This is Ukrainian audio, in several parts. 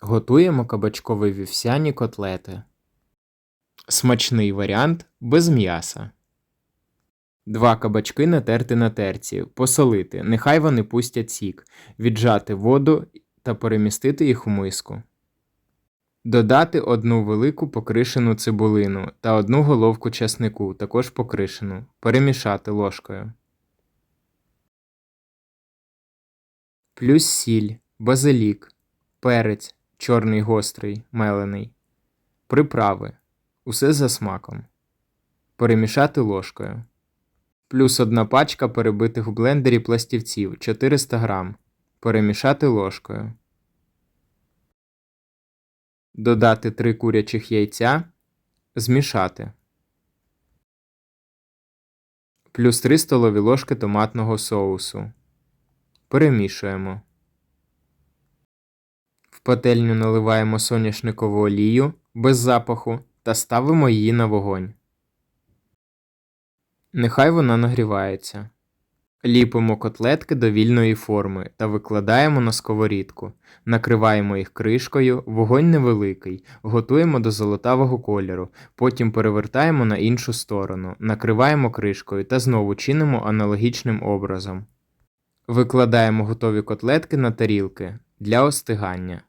Готуємо кабачкові вівсяні котлети. Смачний варіант без м'яса. Два кабачки натерти на терці, посолити, нехай вони пустять сік, віджати воду та перемістити їх у миску. Додати одну велику покришену цибулину та одну головку часнику, також покришену, перемішати ложкою. Плюс сіль, базилік, перець, чорний гострий, мелений, приправи. Усе за смаком. Перемішати ложкою. Плюс одна пачка перебитих в блендері пластівців 400 грам. Перемішати ложкою. Додати 3 курячих яйця. Змішати. Плюс 3 столові ложки томатного соусу. Перемішуємо. Пательню наливаємо соняшникову олію без запаху та ставимо її на вогонь. Нехай вона нагрівається. Ліпимо котлетки до вільної форми та викладаємо на сковорідку. Накриваємо їх кришкою, вогонь невеликий, готуємо до золотавого кольору, потім перевертаємо на іншу сторону, накриваємо кришкою та знову чинимо аналогічним образом. Викладаємо готові котлетки на тарілки для остигання.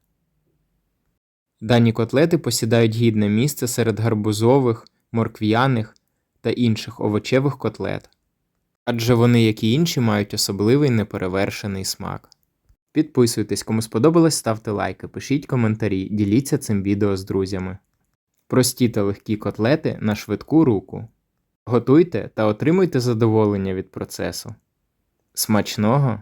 Дані котлети посідають гідне місце серед гарбузових, моркв'яних та інших овочевих котлет, адже вони, як і інші, мають особливий неперевершений смак. Підписуйтесь, кому сподобалось, ставте лайки, пишіть коментарі, діліться цим відео з друзями. Прості та легкі котлети на швидку руку. Готуйте та отримуйте задоволення від процесу. Смачного!